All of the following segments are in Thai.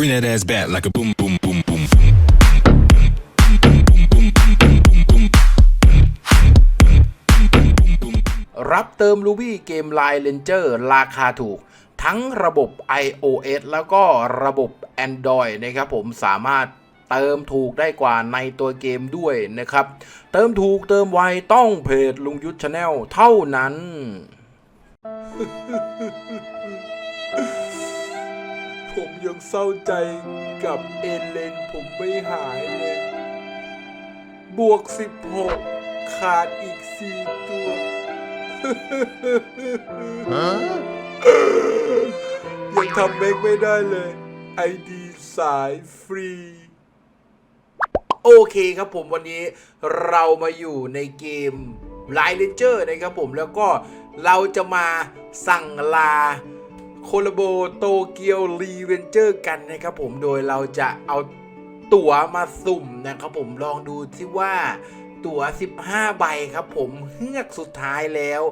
Bring that ass back like a boom, boom, boom, boom, boom. รับเติม Ruby เกม Line Ranger ราคาถูก ทั้งระบบ iOS แล้วก็ระบบ Android นะครับผมสามารถเติมถูกได้กว่าในตัวเกมด้วยนะครับ เติมถูกเติมไวต้องเพจลุงยุทธชาแนลเท่านั้น ผมยังเศร้าใจกับเอเลนผมไม่หายเลย บวก 16 ขาดอีก 4 ตัว ยังทำเมกไม่ได้เลยไอดีสายฟรี โอเคครับผมวันนี้เรามาอยู่ในเกม Line Ranger นะครับผมแล้วก็เราจะมาสั่งลา โคลโบโตเกียวรีเวนเจอร์กันนะครับผมโดยเราจะเอาตั๋วมาสุ่มนะครับผมลองดูที่ว่าตั๋ว 15 ใบครับผมเฮือกสุดท้ายแล้ว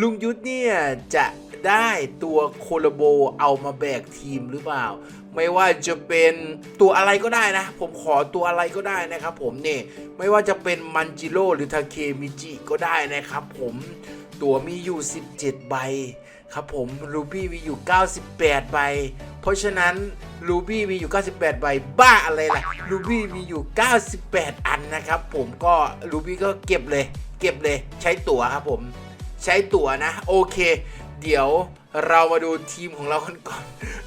ลุงยุทธเนี่ย จะได้ตัวโคโลโบเอามาแบกทีมหรือเปล่า ไม่ว่าจะเป็นตัวอะไรก็ได้นะ ผมขอตัวอะไรก็ได้นะครับผมเนี่ยไม่ว่าจะเป็นมันจิโร่หรือทาเคมิจิก็ได้นะครับผมตัวมีอยู่ 17 ใบ ครับผมรูบี้มีอยู่ 98 ใบ เพราะฉะนั้นรูบี้มีอยู่ 98 ใบ บ้าอะไรล่ะรูบี้มีอยู่ 98 อันนะครับ ผมก็รูบี้ก็เก็บเลย เก็บเลย ใช้ตั๋วครับผม ใช้ตั๋วนะ โอเค เดี๋ยวเรามาดูทีมของเรากันก่อน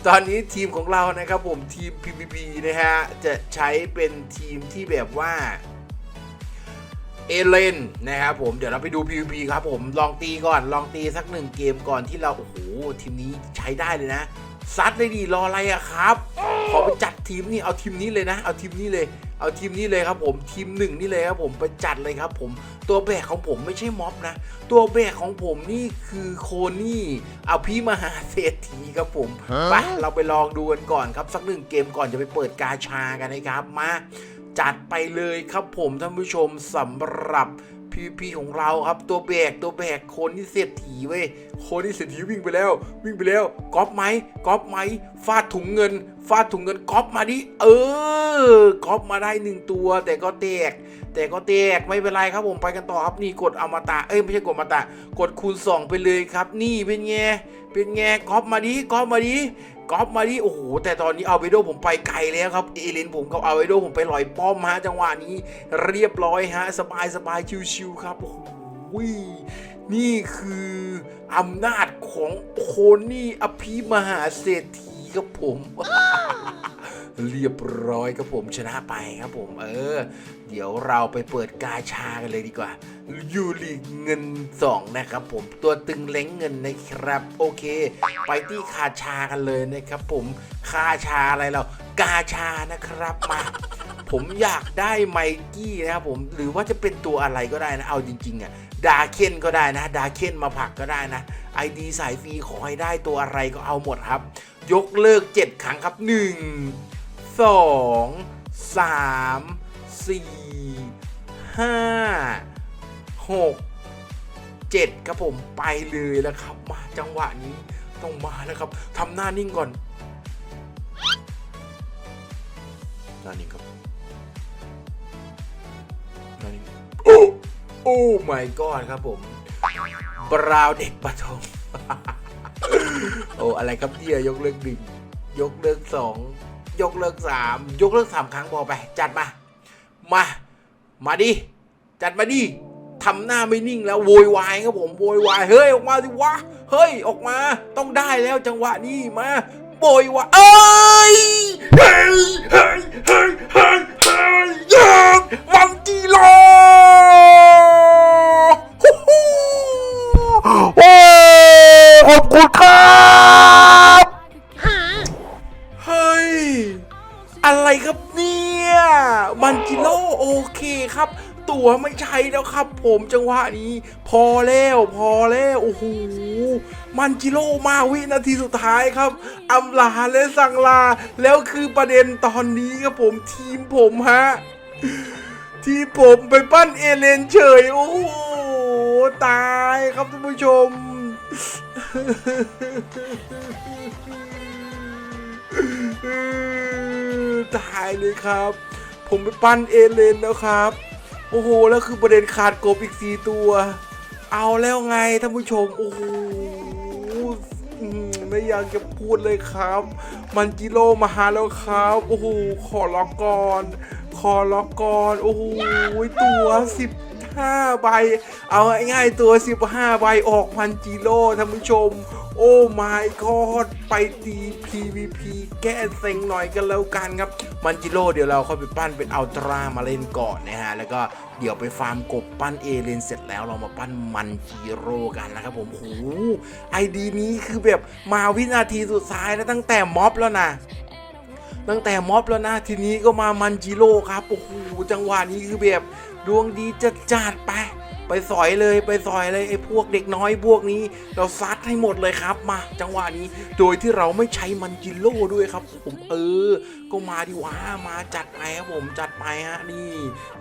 ตอนนี้ทีมของเรานะครับผมทีม PVP นะฮะ จะใช้เป็นทีมที่แบบว่า เอเลนนะครับผมเดี๋ยวเราไปดู PVP ครับผมลองตีก่อนลองตีสักหนึ่งเกมก่อนที่เราโอ้โหทีมนี้ใช้ได้เลยนะซัดเลยดีรออะไรอะครับ ขอไปจัดทีมนี่เอาทีมนี้เลยนะ เอาทีมนี้เลย เอาทีมนี้เลยครับผมทีมหนึ่งนี่เลยครับผมไปจัดเลยครับผมตัวแบกของผมไม่ใช่ม็อบนะ ตัวแบกของผมนี่คือโคนี่เอาพี่มหาเศรษฐีครับผมไปเราไปลองดูกันก่อนครับสักหนึ่งเกมก่อนจะไปเปิดกาชากันนะครับมา จัดไปเลยครับผมท่านผู้ชมสำหรับ PVP ของเราครับตัวแบกตัวแบกคนที่เศรษฐีเว้ยคนที่เศรษฐีวิ่งไปแล้ว วิ่งไปแล้วก๊อปไหมก๊อปไหม ฟาดถุงเงิน ฟาดถุงเงินก๊อปมาดิ เออก๊อปมาได้หนึ่งตัว แต่ก็แตก แต่ก็แตกไม่เป็นไรครับผมไปกันต่อครับนี่กดอมตะเอ้ยไม่ใช่กดอมตะ กดคูณ 2 ไปเลยครับ นี่เป็นไงเป็นไงก๊อปมาดิก๊อปมาดิก๊อปมาดิโอ้โหแต่ตอนนี้เอาเวโดผมไปไกลแล้วครับเอเลนผมกับเอาเวโดผมไปลอยป้อมฮะจังหวะนี้เรียบร้อยฮะสบายสบายชิวๆครับโอ้โหนี่คืออำนาจของโคนี่อภิมหาเศรษฐี ครับผม เรียบร้อยครับผมชนะไปครับผม เออ เดี๋ยวเราไปเปิดกาชากันเลยดีกว่า ยูริเงิน 2 นะครับผมตัวตึงเล้งเงินนะครับ โอเค ไปที่คาชากันเลยนะครับผมคาชาอะไรเรากาชานะครับมาผมอยากได้ไมกี้นะครับผมหรือว่าจะเป็นตัวอะไรก็ได้นะ เอาจริงๆอะดาเคนก็ได้นะ ดาเคนมาผักก็ได้นะไอดีสายฟรีขอให้ได้ตัวอะไรก็เอาหมดครับ ยกเลิก 7 ครั้งครับ 1 2 3 4 5 6 7ครับผมไปเลยแล้วครับ มาจังหวะนี้ต้องมาแล้วครับทำหน้านิ่งก่อนหน้านิ่งครับหน้านิ่งโอ้โอ้ my god ครับผมบราวเด็กปฐม โอ้อะไรครับเนี่ยยกเลิกหนึ่งยกเลิกสองยกเลิกสามยกเลิกสามครั้งพอไป จัดมา มา มาดิ จัดมาดิทำหน้าไม่นิ่งแล้วโวยวายครับผมโวยวายเฮ้ยออกมาสิวะเฮ้ยออกมา ต้องได้แล้วจังหวะนี้มาโวยวายเอ้ยเฮ้ยเฮ้ยเฮ้ยเฮ้ยเฮ้ยยากวังจีโรฮู้ฮู้โอ้ขอบคุณ ครับ ตั๋วไม่ใช่แล้วครับ ผมจังหวะนี้ พอแล้วพอแล้วโอ้โหมันจิโร่มาวินาทีสุดท้ายครับอำลาและสังลา แล้วคือประเด็นตอนนี้ครับผมทีมผมฮะที่ผมไปปั้นเอเลนเฉย โอ้โห ตายครับท่านผู้ชมอืมท้ายเลยครับ ผมไปปั้นเอเลนแล้วครับ โอ้โห แล้วคือประเด็นขาดกบอีกสี่ตัว เอาแล้วไงท่านผู้ชม โอ้โหไม่อยากจะพูดเลยครับ มันจิโร่มาหาแล้วครับ โอ้โห ขอล็อกก่อน ขอล็อกก่อน โอ้โห ตัวสิบ ห้าใบ เอาง่ายๆตัว 15 ใบออกมันจิโร่ท่านผู้ชม โอ้ my god ไปตี PVP แก้เซ็งหน่อยกันแล้วกันครับ มันจิโร่เดี๋ยวเราค่อยไปปั้นเป็นอัลตร้ามาเล่นก่อนนะฮะ แล้วก็เดี๋ยวไปฟาร์มกบปั้นเอเลนเสร็จแล้วเรามาปั้นมันจิโร่กันนะครับผมโอ้ไอดีนี้คือแบบมาวินาทีสุดท้ายแล้วตั้งแต่ม็อบแล้วนะตั้งแต่ม็อบแล้วนะ ทีนี้ก็มามันจิโร่ครับ โอ้โห จังหวะนี้คือแบบ ดวงดีจะจัดไปไปสอยเลยไปสอยเลยไอ้พวกเด็กน้อยพวกนี้ เราซัดให้หมดเลยครับมา จังหวะนี้โดยที่เราไม่ใช้มันจิโร่ด้วยครับ ผมเออ ก็มาดิว่ามาจัดไปครับผมจัดไปฮะนี่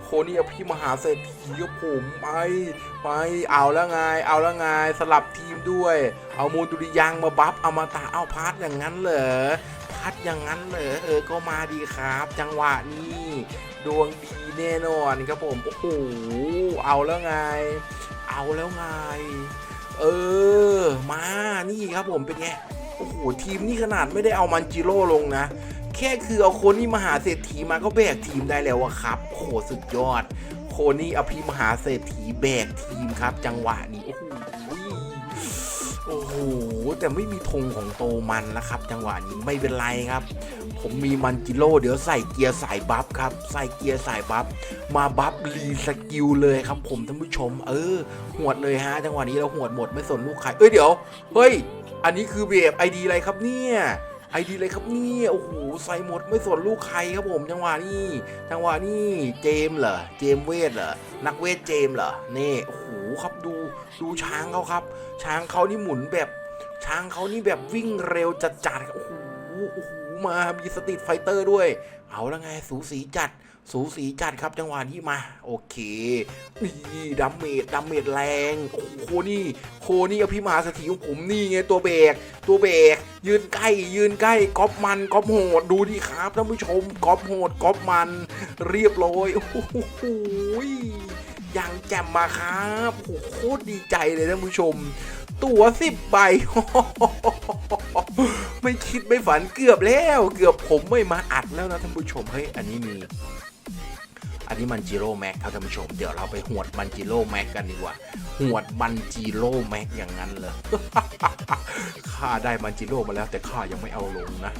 โคนี่อภิมหาเศรษฐีครับผมไปไปเอาแล้วไง เอาแล้วไงสลับทีมด้วย เอามูลดุริยังมาบัฟเอามาตาเอาพาร์ทอย่างนั้นเหรอพัดอย่างนั้นเหรอเออก็มาดีครับ จังหวะนี้ดวงดี แน่นอนครับผม โอ้โห เอาแล้วไง เอาแล้วไง เออ มานี่ครับผมเป็นไง โอ้โห ทีมนี่ขนาดไม่ได้เอามันจิโร่ลงนะ แค่คือเอาโคนี่มหาเศรษฐีมาก็แบกทีมได้แล้วอะครับโอ้โหสุดยอด โคนี่อภิมหาเศรษฐีแบกทีมครับ จังหวะนี้ โอ้โหโอ้โห แต่ไม่มีธงของโตมันนะครับ จังหวะนี้ไม่เป็นไรครับ ผมมีมันจิโร่เดี๋ยวใส่เกียร์สายบัฟครับ ใส่เกียร์สายบัฟมาบัฟรีสกิลเลยครับผมท่านผู้ชม เออหวดเลยฮะจังหวะนี้เราหวดหมดไม่สนลูกใครเอ้ยเดี๋ยวเฮ้ย อันนี้คือเบบไอดีอะไรครับเนี่ยไอดีอะไรครับเนี่ยโอ้โหใส่หมดไม่สนลูกใครครับผมจังหวะนี้จังหวะนี้เจมเหรอเจมเวทเหรอนักเวทเจมเหรอนี่โอ้โหครับดูดูช้างเขาครับ ช้างเขานี่หมุนแบบ ช้างเขานี่แบบวิ่งเร็วจัดๆโอ้โหโอ้โห มามีสตรีทไฟเตอร์ด้วย เอาแล้วไงสูสีจัด สูสีจัดครับจังหวะนี้มา โอเคนี่ดัมเมจดัมเมจแรงโอ้โคนี่โคนี่อภิมหาสถิของผมนี่ไงตัวเบรกตัวเบรกยืนใกล้ ยืนใกล้ก๊อปมันก๊อปโหดดูดิครับท่านผู้ชมก๊อปโหดก๊อปมัน เรียบร้อยโอ้โหยังแจ่มมาครับโคตรดีใจเลยท่านผู้ชม ตั๋วสิบใบ ไม่คิดไม่ฝันเกือบแล้ว เกือบผมไม่มาอัดแล้วนะท่านผู้ชม เฮ้ย อันนี้มี อันนี้มันจิโร่แม็กครับท่านผู้ชม เดี๋ยวเราไปหวดมันจิโร่แม็กกันดีกว่า หวดมันจิโร่แม็กอย่างนั้นเลยข้าได้มันจิโร่มาแล้วแต่ข้ายังไม่เอาลงนะ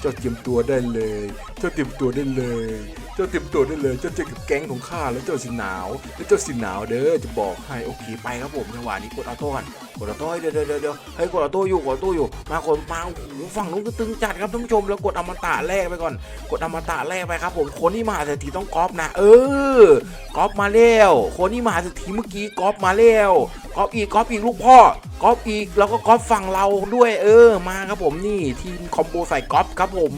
เจ้าเตรียมตัวได้เลย เจ้าเตรียมตัวได้เลย เจ้าเตรียมตัวได้เลย เจ้าเจอกับแก๊งของข้าแล้วเจ้าสิหนาว แล้วเจ้าสิหนาวเด้อ จะบอกให้โอเคไปครับผมจังหวะนี้กดออโต้กันกดออโต้เดี๋ยวเดี๋ยวเดี๋ยวเดี๋ยวให้กดออโต้อยู่กดออโต้อยู่ มากดมาโอ้โหฝั่งนู้นก็ตึงจัดครับท่านผู้ชม แล้วกดอมตะแรกไปก่อน กดอมตะแรกไปครับ ผม คนที่มาเศรษฐีต้องก๊อปนะ เออ ก๊อปมาแล้ว คนที่มาเศรษฐีเมื่อกี้ก๊อปมาแล้วก๊อปอีกก๊อปอีกลูกพ่อก๊อปอีกแล้วก็ก๊อปฝั่งเราด้วย เออ มาครับผมนี่ทีมคอมโบใส่ก๊อปครับผม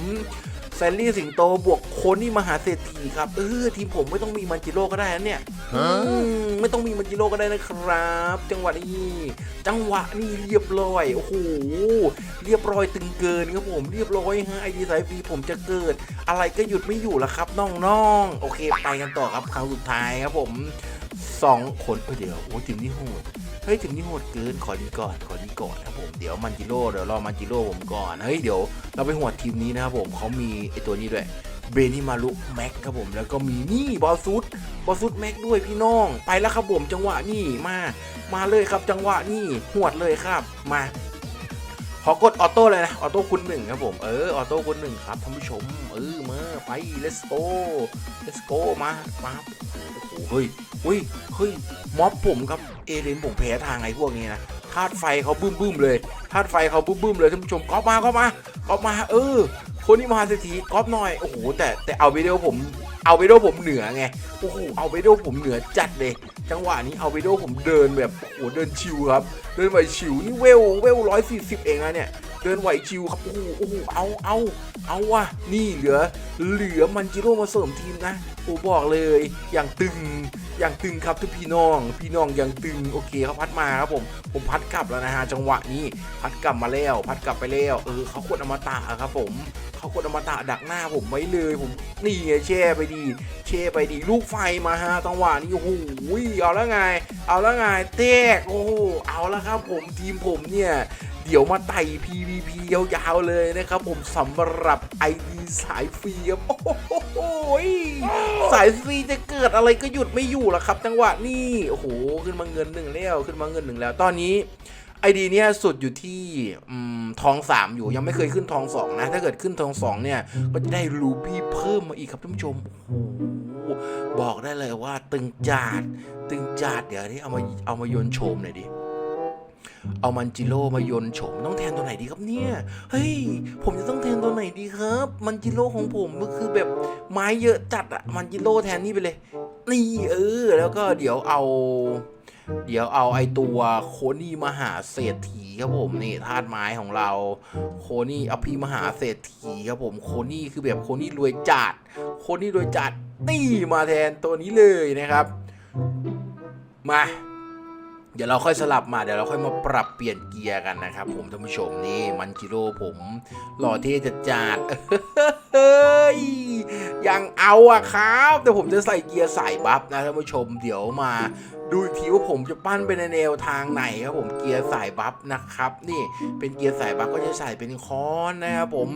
แซลลี่สิงโตบวกโคนี่มหาเศรษฐีครับเออทีมผมไม่ต้องมีมันจิโร่ก็ได้นะเนี่ยอืมไม่ต้องมีมันจิโร่ก็ได้นะครับ จังหวะนี้จังหวะนี้เรียบร้อยโอ้โหเรียบร้อยตึงเกินครับผมเรียบร้อยฮะไอดีสายฟรีผมจะเกิด อะไรก็หยุดไม่อยู่แล้วครับน้องๆโอเคไปกันต่อครับครั้งสุดท้ายครับผมสองคนเอ้ยเดี๋ยวโอ้ทีมนี้โหด เฮ้ยทีมนี้โหดเกินขอดีก่อนขอดีก่อนครับผมเดี๋ยวมันจิโร่เดี๋ยวรอมันจิโร่ผมก่อนเฮ้ยเดี๋ยวเราไปหวดทีมนี้นะครับผมเขามีไอตัวนี้ด้วยเบนิมารุแม็กครับผมแล้วก็มีนี่บอลซุดบอลซุดแม็กด้วยพี่น้องไปแล้วครับผมจังหวะนี่มามาเลยครับจังหวะนี่หวดเลยครับมาขอกดออโต้เลยนะออโต้คุณหนึ่งครับผมเออออโต้คุณหนึ่งครับท่านผู้ชมเออมาไป let's go let's go มามา เฮ้ยเฮ้ยเฮ้ยม็อบผมครับเอเลนผมแพ้ทางไอ้พวกนี้นะธาตุไฟเขาบึ้มบึ้มๆเลยธาตุไฟเขาบึ้มบึ้มๆเลยท่านผู้ชมก๊อปมาก๊อปมาก๊อปมา เออ คนนี้มาเศรษฐีก๊อปหน่อยโอ้โหแต่แต่เอาวิดีโอผมเอาวิดีโอผมเหนือไง โอ้โห เอาวิดีโอผมเหนือจัดเลย จังหวะนี้เอาวิดีโอผมเดินแบบ โอ้โห เดินชิวครับ เดินไปชิวนี่เวล เวลร้อยสี่สิบเองนะเนี่ย เดินไหวชิวครับโอ้โหโอ้โหเอาเอาเอาว่ะนี่เหลือ เหลือมันจิโร่มาเสริมทีมนะโอ้บอกเลย อย่างตึงอย่างตึงครับทุกพี่น้อง พี่น้องอย่างตึงโอเคเขาพัดมาครับผม ผมพัดกลับแล้วนะฮะจังหวะนี้พัดกลับมาแล้ว พัดกลับไปแล้วเออเขากดอมตะครับผมเขากดอมตะดักหน้าผมไว้เลยผมนี่ไงแช่ไปดีเชไปดีลูกไฟมาฮะจังหวะนี้โอ้โหเอาแล้วไง เอาแล้วไงเตกโอ้โหเอาแล้วครับผมทีมผมเนี่ย เดี๋ยวมาไต่ PVP ยาวๆเลยนะครับ ผมสำหรับ ID สายฟรีครับโอ้โหสายฟรีจะเกิดอะไรก็หยุดไม่อยู่ละครับจังหวะนี้โอ้โหขึ้นมาเงินหนึ่งแล้วขึ้นมาเงินหนึ่งแล้วตอนนี้ไอดีเนี่ยสุดอยู่ที่ทองสามอยู่ยังไม่เคยขึ้นทองสองนะ ถ้าเกิดขึ้นทองสองเนี่ย ก็จะได้รูบี้เพิ่มมาอีกครับท่านผู้ชมโอ้โหบอกได้เลยว่าตึงจัดตึงจัดเดี๋ยวนี้เอามาเอามาโยนโฉมหน่อยดิ เอามันจิโร่มาโยนโฉมต้องแทนตัวไหนดีครับเนี่ยเฮ้ยผมจะต้องแทนตัวไหนดีครับ มันจิโร่ของผมก็คือแบบไม้เยอะจัดอะมันจิโร่แทนนี่ไปเลย นี่เออ แล้วก็เดี๋ยวเอา เดี๋ยวเอาไอตัวโคนี่มหาเศรษฐีครับผมนี่ธาตุไม้ของเรา โคนี่อภิมหาเศรษฐีครับผมโคนี่คือแบบโคนี่รวยจัดโคนี่รวยจัดนี่มาแทนตัวนี้เลยนะครับ มา เดี๋ยวเราค่อยสลับมาเดี๋ยวเราค่อยมาปรับเปลี่ยนเกียร์กันนะครับผมท่านผู้ชมนี่มันจิโร่ผมหล่อเท่จัดจัดเฮ้ยยังเอาอะครับ แต่ผมจะใส่เกียร์สายบัฟนะท่านผู้ชมเดี๋ยวมาดูอีกทีว่าผมจะปั้นไปในแนวทางไหนครับผมเกียร์สายบัฟนะครับ นี่เป็นเกียร์สายบัฟก็จะใส่เป็นค้อนนะครับผม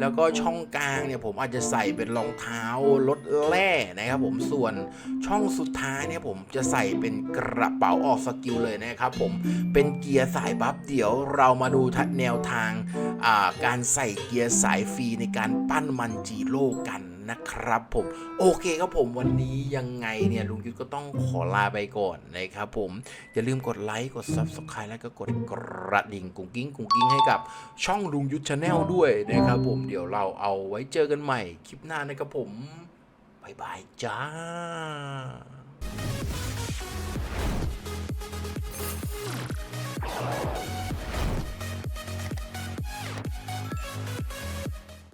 แล้วก็ช่องกลางเนี่ยผมอาจจะใส่เป็นรองเท้ารถแร่นะครับผมส่วนช่องสุดท้ายเนี่ยผมจะใส่เป็นกระเป๋าออกสกิลเลยนะครับผมเป็นเกียร์สายบัฟเดี๋ยวเรามาดูทัดแนวทางาการใส่เกียร์สายฟรีในการปั้นมันจีโร่กันนะครับผมโอเคครับผมวันนี้ยังไงเนี่ยลุงยุทธก็ต้องขอลาไปก่อนนะครับผมอย่าลืมกดไลค์กด Subscribe แล้วก็กดกระดิ่งกุ้งกิ้งกุ้งกิ้งให้กับช่องลุงยุทธชาแนลด้วยนะครับผมเดี๋ยวเราเอาไว้เจอกันใหม่คลิปหน้านะครับผมบายบายจ้า Bye.